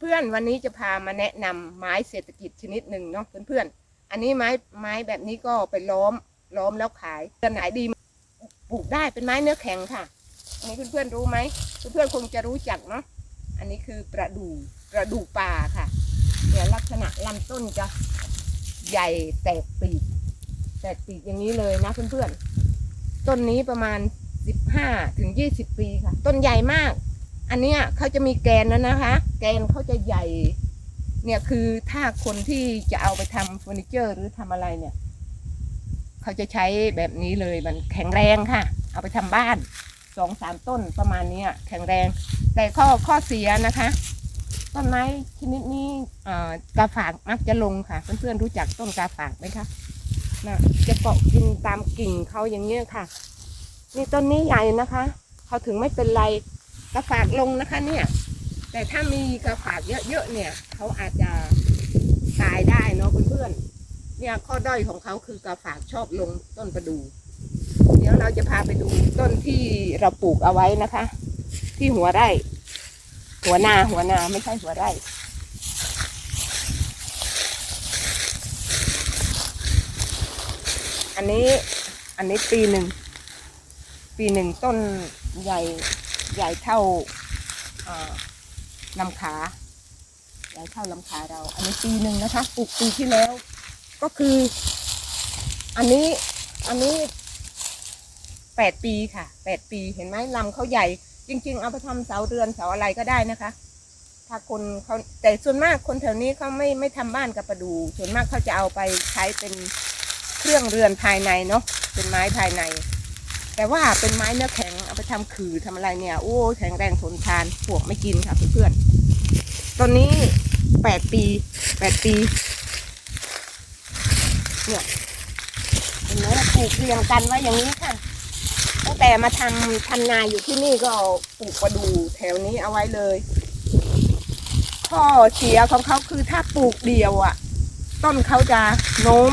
เพื่อนๆ วันนี้จะพามาแนะนำไม้เศรษฐกิจชนิดหนึ่งเนาะเพื่อนๆ อันนี้ไม้ไม้แบบนี้ก็ไปล้อมล้อมแล้วขายจะไหนดีปลูกได้เป็นไม้เนื้อแข็งค่ะ อันนี้เพื่อนๆรู้ไหมเพื่อนๆคงจะรู้จักเนาะ อันนี้คือประดู่ประดู่ป่าค่ะเนี่ยลักษณะลำต้นจะใหญ่แตกปีกแตกปีกอย่างนี้เลยนะเพื่อนๆ ต้นนี้ประมาณสิบห้าถึงยี่สิบปีค่ะ ต้นใหญ่มาก อันเนี้ยเขาจะมีแกนแล้วนะคะ แกนเขาจะใหญ่ เนี่ยคือถ้าคนที่จะเอาไปทำเฟอร์นิเจอร์หรือทำอะไรเนี่ย เขาจะใช้แบบนี้เลยมันแข็งแรงค่ะ เอาไปทำบ้านสองสามต้นประมาณนี้แข็งแรง แต่ข้อข้อเสียนะคะ ต้นไม้ชนิดนี้กาฝากมักจะลงค่ะ เพื่อนๆรู้จักต้นกาฝากไหมคะนะจะเกาะกินตามกิ่งเขาอย่างเงี้ยค่ะ นี่ต้นนี้ใหญ่นะคะ เขาถึงไม่เป็นไร กระฝากลงนะคะเนี่ย แต่ถ้ามีกระฝากเยอะๆเนี่ย เขาอาจจะตายได้เนาะเพื่อนๆเนี่ยข้อด้อยของเขาคือกระฝากชอบลงต้นประดู่เดี๋ยวเราจะพาไปดูต้นที่เราปลูกเอาไว้นะคะ ที่หัวไร่ หัวนาหัวนาไม่ใช่หัวไร่อันนี้อันนี้ปีหนึ่ง ปีหนึ่งต้นใหญ่ ใหญ่เท่าลำขาใหญ่เท่าลำขาเรา อันนี้ปีหนึ่งนะคะปลูกปีที่แล้ว ก็คือ อันนี้อันนี้แปดปีค่ะแปดปีเห็นไหมลำเขาใหญ่ จริง ๆ เอาไปทำเสาเรือนเสาอะไรก็ได้นะคะ ถ้าคนเขาแต่ส่วนมากคนแถวนี้เขาไม่ไม่ทำบ้านกับประดู ส่วนมากเขาจะเอาไปใช้เป็นเครื่องเรือนภายในเนาะเป็นไม้ภายใน แต่ว่าเป็นไม้เนื้อแข็งเอาไปทำขื่อทำอะไรเนี่ย โอ้แข็งแรงทนทานพวกไม่กินค่ะเพื่อนๆต้นนี้แปดปีแปดปีเนี่ยเห็นไหมปลูกเรียงกันไว้อย่างนี้ค่ะตั้งแต่มาทำทำนาอยู่ที่นี่ก็ปลูกประดูแถวนี้เอาไว้เลยข้อเสียของเขาคือถ้าปลูกเดียวอะ ต้นเขาจะโน้ม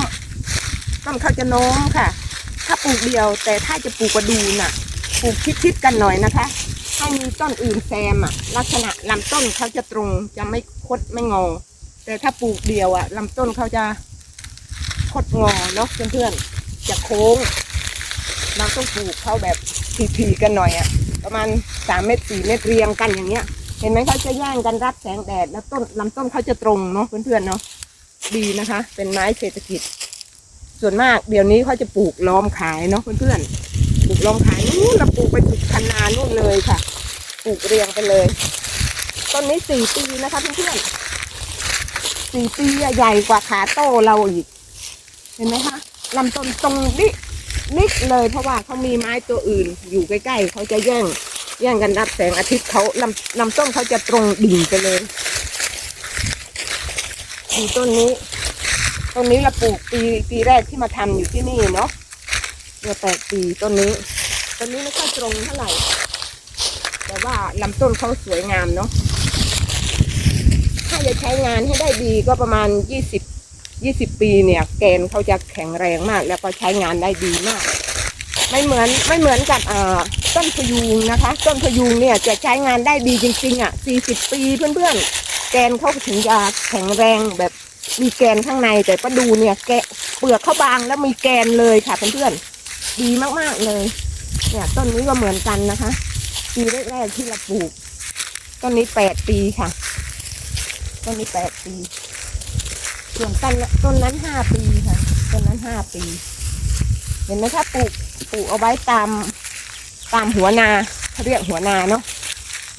ต้นเขาจะโน้มค่ะ ถ้าปลูกเดียว แต่ถ้าจะปลูกประดูน่ะ ปลูกชิดๆกันหน่อยนะคะ ให้มีต้นอื่นแซมอะ ลักษณะลำต้นเขาจะตรงจะไม่คดไม่งอ แต่ถ้าปลูกเดียวอะลำต้นเขาจะคดงอเนาะเพื่อนๆจะโค้ง เราต้องปลูกเขาแบบทีๆกันหน่อยอะ ประมาณสามเมตรสี่เมตรเรียงกันอย่างเงี้ย เห็นไหมเขาจะแย่งกันรับแสงแดดแล้วต้นลำต้นเขาจะตรงเนาะเพื่อนๆเนาะดีนะคะ เป็นไม้เศรษฐกิจ ส่วนมากเดี๋ยวนี้เขาจะปลูกล้อมขายเนาะเพื่อนๆปลูกล้อมขายนู่นเราปลูกไปถึงคันนานู่นเลยค่ะปลูกเรียงไปเลยต้นนี้สี่ปีนะคะเพื่อนๆสี่ปีใหญ่กว่าขาโตเราอีก เห็นไหมคะลำต้นตรงดินิดเลยเพราะว่าเขามีไม้ตัวอื่น อยู่ใกล้ๆเขาจะแย่ง แย่งกันรับแสงอาทิตย์เขาลำลำต้นเขาจะตรงดิ่งไปเลยดูต้นนี้ ต้นนี้เราปลูกปีปีแรกที่มาทำอยู่ที่นี่เนาะเมื่อแปดปีต้นนี้ต้นนี้ไม่ค่อยตรงเท่าไหร่ แต่ว่าลำต้นเขาสวยงามเนาะถ้าจะใช้งานให้ได้ดีก็ประมาณยี่สิบยี่สิบปีเนี่ย แกนเขาจะแข็งแรงมาก แล้วก็ใช้งานได้ดีมาก ไม่เหมือนไม่เหมือนกับอ่าต้นพยุงนะคะ ต้นพยุงเนี่ยจะใช้งานได้ดีจริง ๆ อะสี่สิบปีเพื่อนๆ แกนเขาถึงจะแข็งแรงแบบ มีแกนข้างในแต่ประดูเนี่ย แกะเปลือกเขาบางแล้วมีแกนเลยค่ะเพื่อนๆดีมากๆเลย เนี่ย ต้นนี้ก็เหมือนกันนะคะ ปีแรกๆที่เราปลูก ต้นนี้แปดปีค่ะ ต้นนี้แปดปี ส่วนต้นต้นนั้นห้าปีค่ะ ต้นนั้นห้าปี เห็นไหมคะปลูกปลูกเอาไว้ตามตามหัวนาเขาเรียกหัวนาเนาะ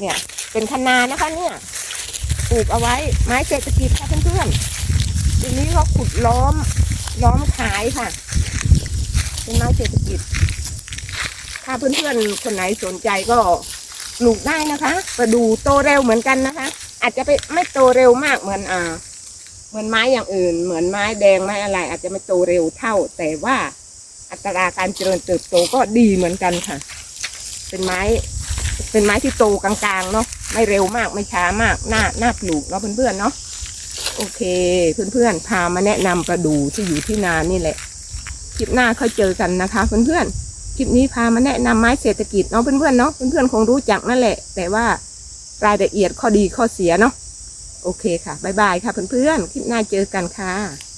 เนี่ย เป็นคะนานะคะเนี่ย ปลูกเอาไว้ ไม้เศรษฐกิจค่ะเพื่อนๆทีนี้เขาขุดล้อมล้อมขายค่ะ เป็นไม้เศรษฐกิจ ถ้าเพื่อนๆคนไหนสนใจก็ปลูกได้นะคะประดูโตเร็วเหมือนกันนะคะ อาจจะไปไม่โตเร็วมากเหมือนอ่า เหมือนไม้อย่างอื่น เหมือนไม้แดงไม้อะไร อาจจะไม่โตเร็วเท่า แต่ว่าอัตราการเจริญเติบโตก็ดีเหมือนกันค่ะ เป็นไม้ เป็นไม้ที่โตกลางๆเนาะ ไม่เร็วมากไม่ช้ามากน่าน่าปลูกเนาะเพื่อนๆเนาะโอเค เพื่อนๆพามาแนะนำประดูที่อยู่ที่นานี่แหละคลิปหน้าค่อยเจอกันนะคะเพื่อนๆคลิปนี้พามาแนะนำไม้เศรษฐกิจเนาะเพื่อนๆเนาะเพื่อนๆคงรู้จักนั่นแหละ แต่ว่ารายละเอียดข้อดีข้อเสียเนาะโอเคค่ะบ๊ายบายค่ะเพื่อนๆคลิปหน้าเจอกันค่ะ